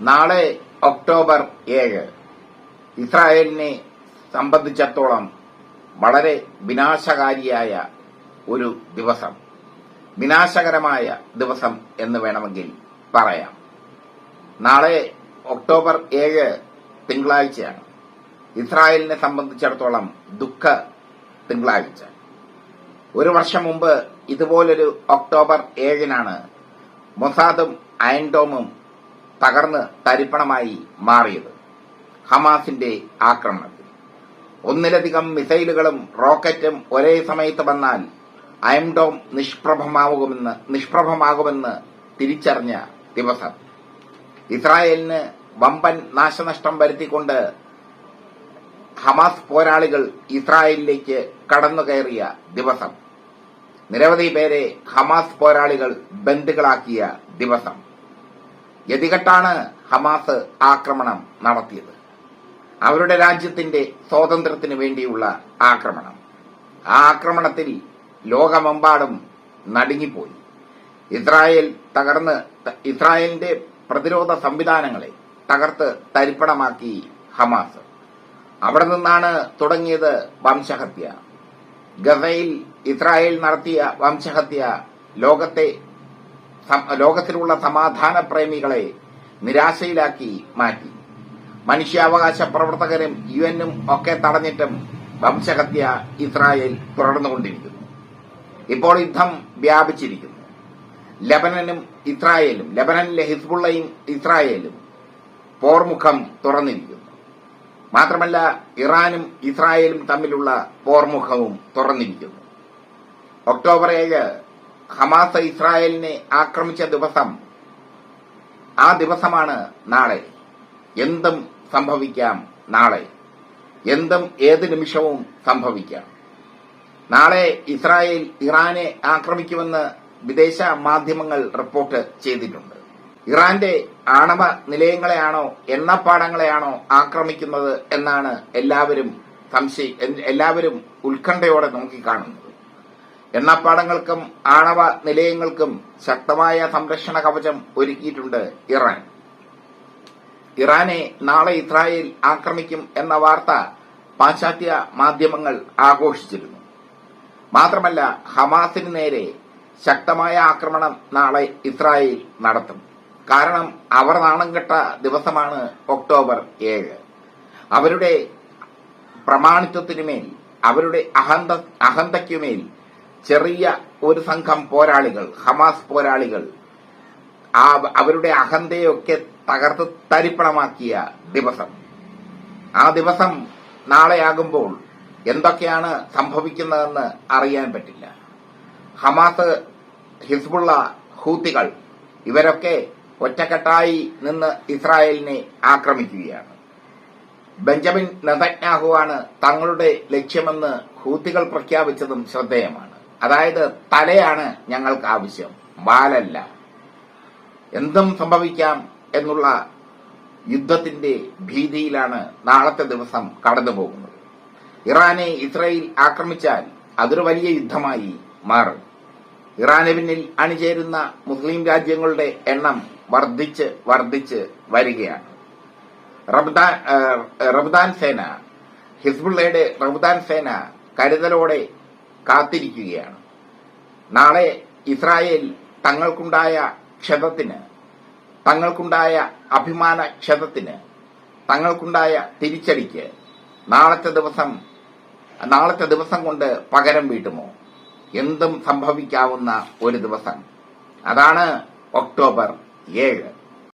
നാളെ ഒക്ടോബർ ഏഴ്. ഇസ്രായേലിനെ സംബന്ധിച്ചിടത്തോളം വളരെ വിനാശകാരിയായ ഒരു ദിവസം. വിനാശകരമായ ദിവസം എന്ന് വേണമെങ്കിൽ പറയാം. നാളെ ഒക്ടോബർ ഏഴ് തിങ്കളാഴ്ചയാണ്. ഇസ്രായേലിനെ സംബന്ധിച്ചിടത്തോളം ദുഃഖ തിങ്കളാഴ്ച. ഒരു വർഷം മുമ്പ് ഇതുപോലൊരു ഒക്ടോബർ ഏഴിനാണ് മൊസാദും അയൻഡോമും തകർന്ന് തരിപ്പണമായി മാറിയത് ഹമാസിന്റെ ആക്രമണത്തിൽ. ഒന്നിലധികം മിസൈലുകളും റോക്കറ്റും ഒരേ സമയത്ത് വന്നാൽ അയംഡോം നിഷ്പ്രഭമാകുമെന്ന് നിഷ്പ്രഭമാകുമെന്ന് തിരിച്ചറിഞ്ഞ ദിവസം. ഇസ്രായേലിന് വമ്പൻ നാശനഷ്ടം വരുത്തിക്കൊണ്ട് ഹമാസ് പോരാളികൾ ഇസ്രായേലിലേക്ക് കടന്നുകയറിയ ദിവസം. നിരവധി പേരെ ഹമാസ് പോരാളികൾ ബന്ധുക്കളാക്കിയ ദിവസം. ഗതികെട്ടാണ് ഹമാസ് ആക്രമണം നടത്തിയത്. അവരുടെ രാജ്യത്തിന്റെ സ്വാതന്ത്ര്യത്തിന് വേണ്ടിയുള്ള ആക്രമണം. ആ ആക്രമണത്തിൽ ലോകമെമ്പാടും നടുങ്ങിപ്പോയി. ഇസ്രായേൽ തകർന്ന് ഇസ്രായേലിന്റെ പ്രതിരോധ സംവിധാനങ്ങളെ തകർത്ത് തരിപ്പണമാക്കി ഹമാസ്. അവിടെ നിന്നാണ് തുടങ്ങിയത് വംശഹത്യ. ഗസയിൽ ഇസ്രായേൽ നടത്തിയ വംശഹത്യ ലോകത്തെ ലോകത്തിലുള്ള സമാധാന പ്രേമികളെ നിരാശയിലാക്കി മാറ്റി. മനുഷ്യാവകാശ പ്രവർത്തകരും യു എന്നും ഒക്കെ തടഞ്ഞിട്ടും വംശഹത്യ ഇസ്രായേൽ തുടർന്നുകൊണ്ടിരിക്കുന്നു. ഇപ്പോൾ യുദ്ധം വ്യാപിച്ചിരിക്കുന്നു. ലബനനും ഇസ്രായേലും ലബനനിലെ ഹിസ്ബുള്ളയും ഇസ്രായേലും പോർമുഖം തുറന്നിരിക്കുന്നു. മാത്രമല്ല ഇറാനും ഇസ്രായേലും തമ്മിലുള്ള പോർമുഖവും തുറന്നിരിക്കുന്നു. ഒക്ടോബർ ഏഴ് ഹമാസ് ഇസ്രായേലിനെ ആക്രമിച്ച ദിവസം ആ ദിവസമാണ് നാളെ. എന്തും സംഭവിക്കാം നാളെ. എന്തും ഏത് നിമിഷവും സംഭവിക്കാം. നാളെ ഇസ്രായേൽ ഇറാനെ ആക്രമിക്കുമെന്ന് വിദേശ മാധ്യമങ്ങൾ റിപ്പോർട്ട് ചെയ്തിട്ടുണ്ട്. ഇറാന്റെ ആണവ നിലയങ്ങളെയാണോ എണ്ണപ്പാടങ്ങളെയാണോ ആക്രമിക്കുന്നത് എന്നാണ് എല്ലാവരും സംശയ എല്ലാവരും ഉത്കണ്ഠയോടെ നോക്കിക്കാണുന്നത്. എണ്ണപ്പാടങ്ങൾക്കും ആണവ നിലയങ്ങൾക്കും ശക്തമായ സംരക്ഷണ കവചം ഒരുക്കിയിട്ടുണ്ട് ഇറാൻ. ഇറാനെ നാളെ ഇസ്രായേൽ ആക്രമിക്കും എന്ന വാർത്ത പാശ്ചാത്യ മാധ്യമങ്ങൾ ആഘോഷിച്ചിരുന്നു. മാത്രമല്ല ഹമാസിന് നേരെ ശക്തമായ ആക്രമണം നാളെ ഇസ്രായേൽ നടത്തും. കാരണം അവർ നാണം കെട്ട ദിവസമാണ് ഒക്ടോബർ ഏഴ്. അവരുടെ പ്രമാണിത്വത്തിനുമേൽ അവരുടെ അഹന്ത അഹന്തയ്ക്കുമേൽ ചെറിയ ഒരു സംഘം പോരാളികൾ ഹമാസ് പോരാളികൾ ആ അവരുടെ അഹന്തയൊക്കെ തകർത്ത് തരിപ്പണമാക്കിയ ദിവസം. ആ ദിവസം നാളെയാകുമ്പോൾ എന്തൊക്കെയാണ് സംഭവിക്കുന്നതെന്ന് അറിയാൻ പറ്റില്ല. ഹമാസ് ഹിസ്ബുള്ള ഹൂത്തികൾ ഇവരൊക്കെ ഒറ്റക്കെട്ടായി നിന്ന് ഇസ്രായേലിനെ ആക്രമിക്കുകയാണ്. ബെഞ്ചമിൻ നെതന്യാഹുവാണ് തങ്ങളുടെ ലക്ഷ്യമെന്ന് ഹൂത്തികൾ പ്രഖ്യാപിച്ചതും ശ്രദ്ധേയമാണ്. അതായത് തലയാണ് ഞങ്ങൾക്ക് ആവശ്യം വാലല്ല. എന്തും സംഭവിക്കാം എന്നുള്ള യുദ്ധത്തിന്റെ ഭീതിയിലാണ് നാളത്തെ ദിവസം കടന്നുപോകുന്നത് ഇറാനെ ഇസ്രയേൽ ആക്രമിച്ചാൽ അതൊരു വലിയ യുദ്ധമായി മാറും. ഇറാന് പിന്നിൽ അണിചേരുന്ന മുസ്ലിം രാജ്യങ്ങളുടെ എണ്ണം വർദ്ധിച്ച് വർദ്ധിച്ച് വരികയാണ്. റബ്ദാൻ സേന ഹിസ്ബുള്ളയുടെ റബ്ദാൻ സേന കരുതലോടെ കാത്തിരിക്കുകയാണ്. നാളെ ഇസ്രായേൽ തങ്ങൾക്കുണ്ടായ ക്ഷതത്തിന് തങ്ങൾക്കുണ്ടായ അഭിമാന ക്ഷതത്തിന് തങ്ങൾക്കുണ്ടായ തിരിച്ചടിക്ക് നാളത്തെ ദിവസം നാളത്തെ ദിവസം കൊണ്ട് പകരം വീട്ടുമോ? എന്തും സംഭവിക്കാവുന്ന ഒരു ദിവസം. അതാണ് ഒക്ടോബർ ഏഴ്.